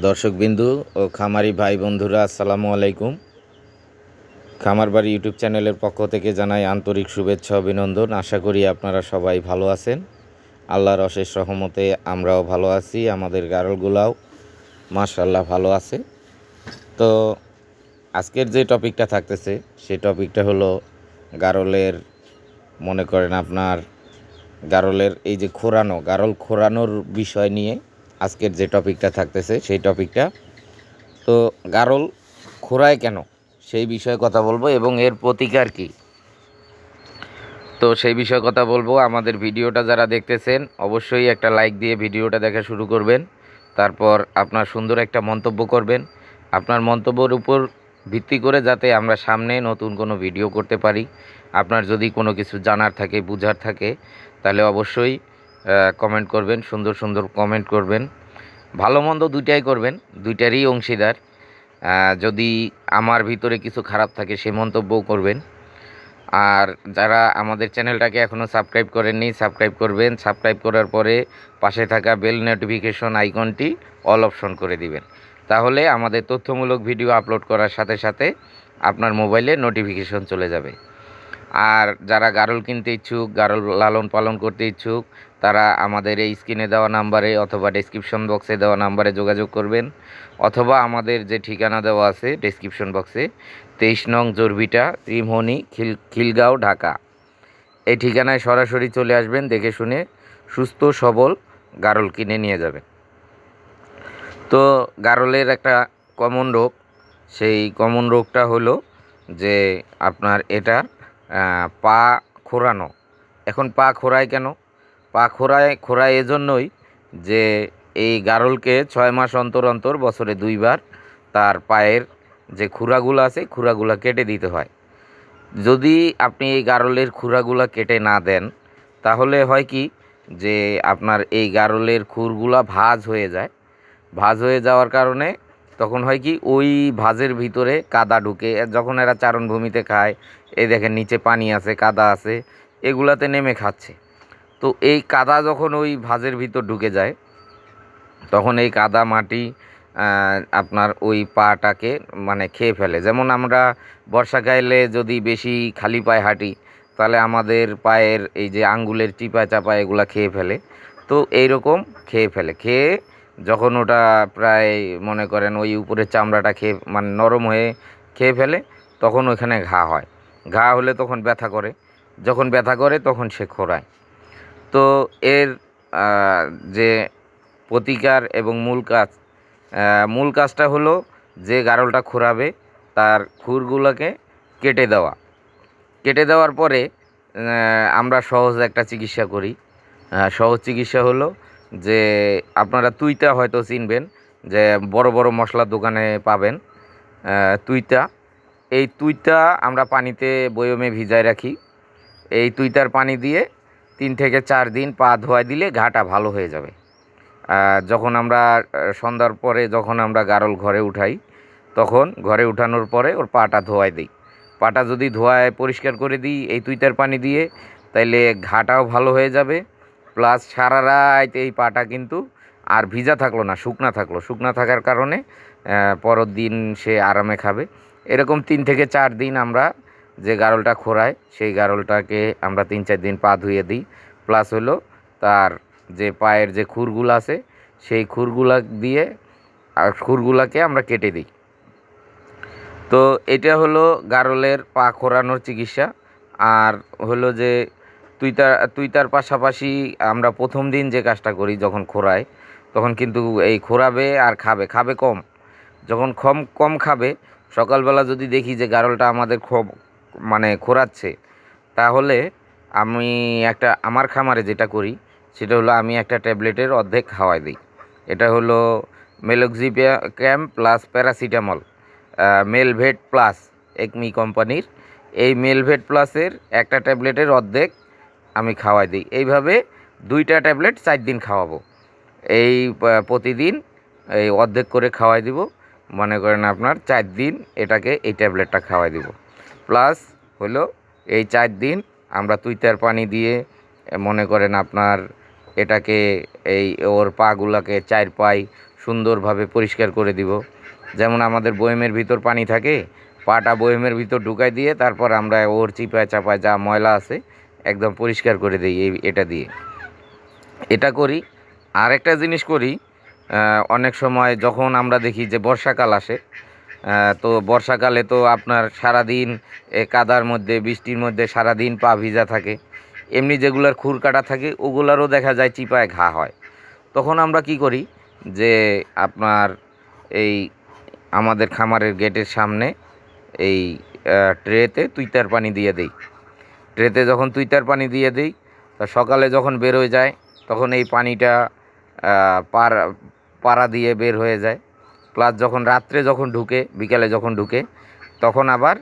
দর্শকবিন্দু ও খামারি ভাই বন্ধুরা, আসসালামু আলাইকুম। খামার বাড়ি ইউটিউব চ্যানেলের পক্ষ থেকে জানাই আন্তরিক শুভেচ্ছা, অভিনন্দন। আশা করি আপনারা সবাই ভালো আছেন। আল্লাহর অশেষ রহমতে আমরাও ভালো আছি, আমাদের গারলগুলাও মাশাল্লাহ ভালো আছে। তো আজকের যে টপিকটা থাকতেছে সেই টপিকটা হলো গারলের, মনে করেন আপনার গারলের এই যে খোরানো, গারল খোরানোর বিষয় নিয়ে আজকের যে টপিকটা থাকতেছে, সেই টপিকটা। তো গারল খোরায় কেন? সেই বিষয়ে কথা বলব এবং এর প্রতিকার কি? তো সেই বিষয়ে কথা বলব। আমাদের ভিডিওটা যারা দেখতেছেন, অবশ্যই একটা লাইক দিয়ে ভিডিওটা দেখা শুরু করবেন। তারপর আপনার সুন্দর একটা মন্তব্য করবেন। আপনার মন্তব্যের উপর ভিত্তি করে যাতে আমরা সামনে নতুন কোনো ভিডিও করতে পারি। আপনার যদি কোনো কিছু জানার থাকে, বুঝার থাকে, তাহলে অবশ্যই কমেন্ট করবেন, সুন্দর সুন্দর কমেন্ট করবেন। ভালো মন্দ দুইটাই করবেন, দুইটারই অংশীদার। যদি আমার ভিতরে কিছু খারাপ থাকে সে মন্তব্যও করবেন। আর যারা আমাদের চ্যানেলটাকে এখনও সাবস্ক্রাইব করেননি সাবস্ক্রাইব করবেন। সাবস্ক্রাইব করার পরে পাশে থাকা বেল নোটিফিকেশন আইকনটি অল অপশন করে দিবেন। তাহলে আমাদের তথ্যমূলক ভিডিও আপলোড করার সাথে সাথে আপনার মোবাইলে নোটিফিকেশন চলে যাবে। আর যারা গারল কিনতে ইচ্ছুক, গারল লালন পালন করতে ইচ্ছুক তারা আমাদের এই স্ক্রিনে দেওয়া নাম্বারে অথবা ডেসক্রিপশন বক্সে দেওয়া নাম্বারে যোগাযোগ করবেন। অথবা আমাদের যে ঠিকানা দেওয়া আছে ডেসক্রিপশন বক্সে তেইশ নং জরবিটা ত্রিমোহনী, খিল, খিলগাঁও, ঢাকা। এই ঠিকানায় সরাসরি চলে আসবেন, দেখে শুনে সুস্থ, সবল গারল কিনে নিয়ে যাবেন। তো গারলের একটা কমন রোগ, সেই কমন রোগটা হলো যে আপনার এটা পা খোরানো। এখন পা খোরায় কেন? পা খোরায় খোরায় এজন্যই যে এই গারলকে ছয় মাস অন্তর অন্তর বছরে দুইবার তার পায়ের যে খুরাগুলো আছে খুরাগুলো কেটে দিতে হয়। যদি আপনি এই গারলের খুরাগুলা কেটে না দেন, তাহলে হয় কি যে আপনার এই গারলের খুরগুলা ভাঁজ হয়ে যায়। ভাঁজ হয়ে যাওয়ার কারণে তখন হয় কি ওই ভাঁজের ভিতরে কাদা ঢুকে, যখন এরা চারণভূমিতে খায়, এই দেখেন নিচে পানি আছে, কাদা আছে, এগুলাতে নেমে খাচ্ছে। তো এই কাদা যখন ওই ভাঁজের ভিতর ঢুকে যায়, তখন এই কাদা মাটি আপনার ওই পাটাকে মানে খেয়ে ফেলে। যেমন আমরা বর্ষাকালে যদি বেশি খালি পায়ে হাঁটি, তাহলে আমাদের পায়ের এই যে আঙ্গুলের টিপা চাপা এগুলা খেয়ে ফেলে। তো এইরকম খেয়ে ফেলে। খেয়ে যখন ওটা প্রায় মনে করেন ওই উপরের চামড়াটা খেয়ে মানে নরম হয়ে খেয়ে ফেলে, তখন ওইখানে ঘা হয়। ঘা হলে তখন ব্যথা করে। যখন ব্যথা করে, তখন সে খোরায় তো এর যে প্রতিকার এবং মূল কাজ মূল কাজটা হলো যে গারলটা খোরাবে তার খুরগুলোকে কেটে দেওয়া। কেটে দেওয়ার পরে আমরা সহজ একটা চিকিৎসা করি। সহজ চিকিৎসা হলো যে আপনারা তুইতা হয়তো চিনবেন যে বড় বড় মশলার দোকানে পাবেন। তুইতা। এই তুইতা আমরা পানিতে বয়মে ভিজায় রাখি। এই তুইতার পানি দিয়ে তিন থেকে চার দিন পা ধোয়া দিলে ঘাটা ভালো হয়ে যাবে। যখন আমরা সন্ধ্যার পরে যখন আমরা গারল ঘরে উঠাই, তখন ঘরে উঠানোর পরে ওর পাটা ধোয়াই দিই। পাটা যদি ধোয়ায় পরিষ্কার করে দিই এই তুইতার পানি দিয়ে, তাইলে ঘাটাও ভালো হয়ে যাবে। প্লাস সারা রাত এই পাটা কিন্তু আর ভিজা থাকল না, শুকনা থাকল। শুকনা থাকার কারণে পরের দিন সে আরামে খাবে। এরকম তিন থেকে চার দিন আমরা যে গারলটা খোরায় সেই গারলটাকে আমরা তিন চার দিন পা ধুয়ে দিই। প্লাস হলো তার যে পায়ের যে খুরগুলো আছে, সেই খুরগুলা দিয়ে, আর খুরগুলাকে আমরা কেটে দিই। তো এটা হলো গারলের পা খোরানোর চিকিৎসা। আর হলো যে তুই তার তুই তার পাশাপাশি আমরা প্রথম দিন যে কাজটা করি যখন খোরায় তখন কিন্তু এই খোরাবে আর খাবে খাবে কম। যখন কম কম খাবে, সকালবেলা যদি দেখি যে গারলটা আমাদের খুব মানে তাহলে আমি একটা, আমার খামারে যেটা করি, সেটা হলো আমি একটা ট্যাবলেটের অর্ধেক খাওয়াই দিই। এটা হলো মেলক্সিপিয়া ক্যাম্প প্লাস প্যারাসিটামল মেলভেট প্লাস একমি কোম্পানির। এই মেলভেট প্লাসের একটা ট্যাবলেটের অর্ধেক আমি খাওয়াই দিই। এইভাবে দুইটা ট্যাবলেট চার দিন খাওয়াবো। এই প্রতিদিন এই অর্ধেক করে খাওয়াই দিব। মনে করেন আপনার চার দিন এটাকে এই ট্যাবলেটটা খাওয়াই দিব। প্লাস হলো এই চার দিন আমরা তুইতার পানি দিয়ে মনে করেন আপনার এটাকে এই ওর পাগুলাকে চার পাই সুন্দরভাবে পরিষ্কার করে দিব। যেমন আমাদের বয়েমের ভিতর পানি থাকে, পাটা বয়েমের ভিতর ঢুকাই দিয়ে তারপর আমরা ওর চিপায় চাপায় যা ময়লা আছে একদম পরিষ্কার করে দিই এই এটা দিয়ে। এটা করি। আর একটা জিনিস করি অনেক সময় যখন আমরা দেখি যে বর্ষাকাল আসে তো বর্ষাকালে তো আপনার সারাদিন কাদার মধ্যে, বৃষ্টির মধ্যে সারাদিন পা ভিজা থাকে। এমনি যেগুলার খুর কাটা থাকে, ওগুলারও দেখা যায় চিপায় ঘা হয়। তখন আমরা কি করি যে আপনার এই আমাদের খামারের গেটের সামনে এই ট্রেতে তুইতার পানি দিয়ে দেই। ট্রেতে যখন তুইতার পানি দিয়ে দিই, তা সকালে যখন বের হয়ে যায়, তখন এই পানিটা পার, পাড়া দিয়ে বের হয়ে যায়। প্লাস যখন রাত্রে যখন ঢুকে, বিকালে যখন ঢুকে, তখন আবার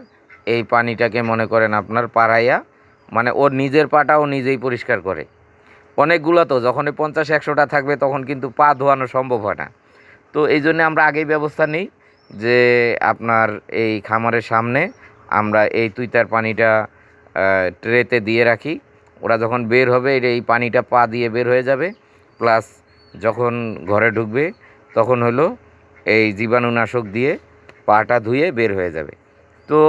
এই পানিটাকে মনে করেন আপনার পাড়াইয়া মানে ওর নিজের পাটাও নিজেই পরিষ্কার করে। অনেকগুলো তো যখন পঞ্চাশ, একশোটা থাকবে তখন কিন্তু পা ধোয়ানো সম্ভব হয় না। তো এই জন্য আমরা আগেই ব্যবস্থা নিই যে আপনার এই খামারের সামনে আমরা এই তুইতার পানিটা ট্রেতে দিয়ে রাখি। ওরা যখন বের হবে, এই পানিটা পা দিয়ে বের হয়ে যাবে। প্লাস যখন ঘরে ঢুকবে, তখন হলো এই জীবাণুনাশক দিয়ে পাটা ধুয়ে বের হয়ে যাবে। তো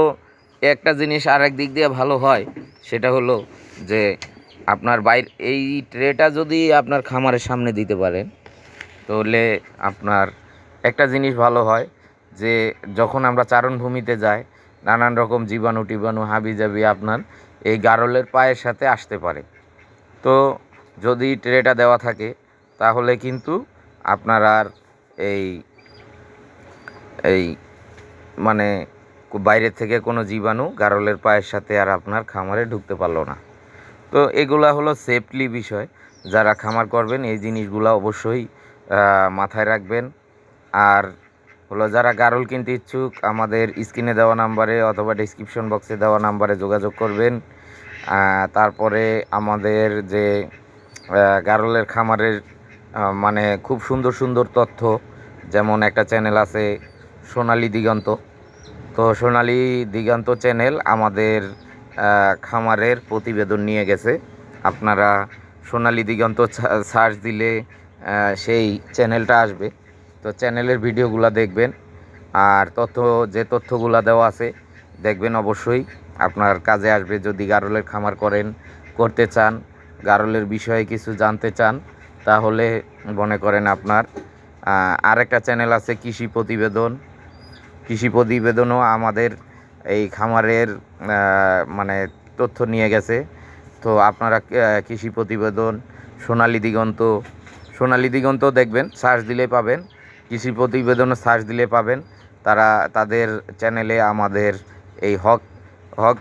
একটা জিনিস আর এক দিক দিয়ে ভালো হয়, সেটা হলো যে আপনার বাইর, এই ট্রেটা যদি আপনার খামারের সামনে দিতে পারেন, তাহলে আপনার একটা জিনিস ভালো হয় যে যখন আমরা চারণভূমিতে যাই, নানান রকম জীবাণু টিবাণু হাবি জাবি আপনার এই গারলের পায়ের সাথে আসতে পারে। তো যদি ট্রেটা দেওয়া থাকে, তাহলে কিন্তু আপনার আর এই এই মানে বাইরে থেকে কোনো জীবাণু গারলের পায়ের সাথে আর আপনার খামারে ঢুকতে পারল না। তো এগুলা হলো সেফলি বিষয়। যারা খামার করবেন, এই জিনিসগুলো অবশ্যই মাথায় রাখবেন। আর হলো যারা গারল কিনতে ইচ্ছুক, আমাদের স্ক্রিনে দেওয়া নাম্বারে অথবা ডিসক্রিপশন বক্সে দেওয়া নাম্বারে যোগাযোগ করবেন। তারপরে আমাদের যে গারলের খামারের মানে খুব সুন্দর সুন্দর তথ্য, যেমন একটা চ্যানেল আছে সোনালী দিগন্ত। তো সোনালি দিগন্ত চ্যানেল আমাদের খামারের প্রতিবেদন নিয়ে গেছে। আপনারা সোনালি দিগন্ত সার্চ দিলে সেই চ্যানেলটা আসবে। তো চ্যানেলের ভিডিওগুলো দেখবেন। আর তথ্য, যে তথ্যগুলো দেওয়া আছে, দেখবেন অবশ্যই। আপনার কাজে আসবে, যদি গারলের খামার করেন, করতে চান, গারলের বিষয়ে কিছু জানতে চান, তাহলে মনে করেন আপনার আরেকটা চ্যানেল আছে কৃষি প্রতিবেদন। কৃষি প্রতিবেদনও আমাদের এই খামারের মানে তথ্য নিয়ে গেছে। তো আপনারা কৃষি প্রতিবেদন, সোনালি দিগন্ত সোনালি দিগন্ত দেখবেন সার্চ দিলে পাবেন। কৃষি প্রতিবেদনও সার্চ দিলে পাবেন। তারা, তাদের চ্যানেলে আমাদের এই হক হক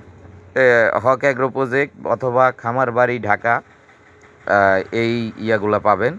হক অ্যাগ্রো প্রজেক্ট অথবা খামার বাড়ি ঢাকা এই ইয়াগুলা পাবেন।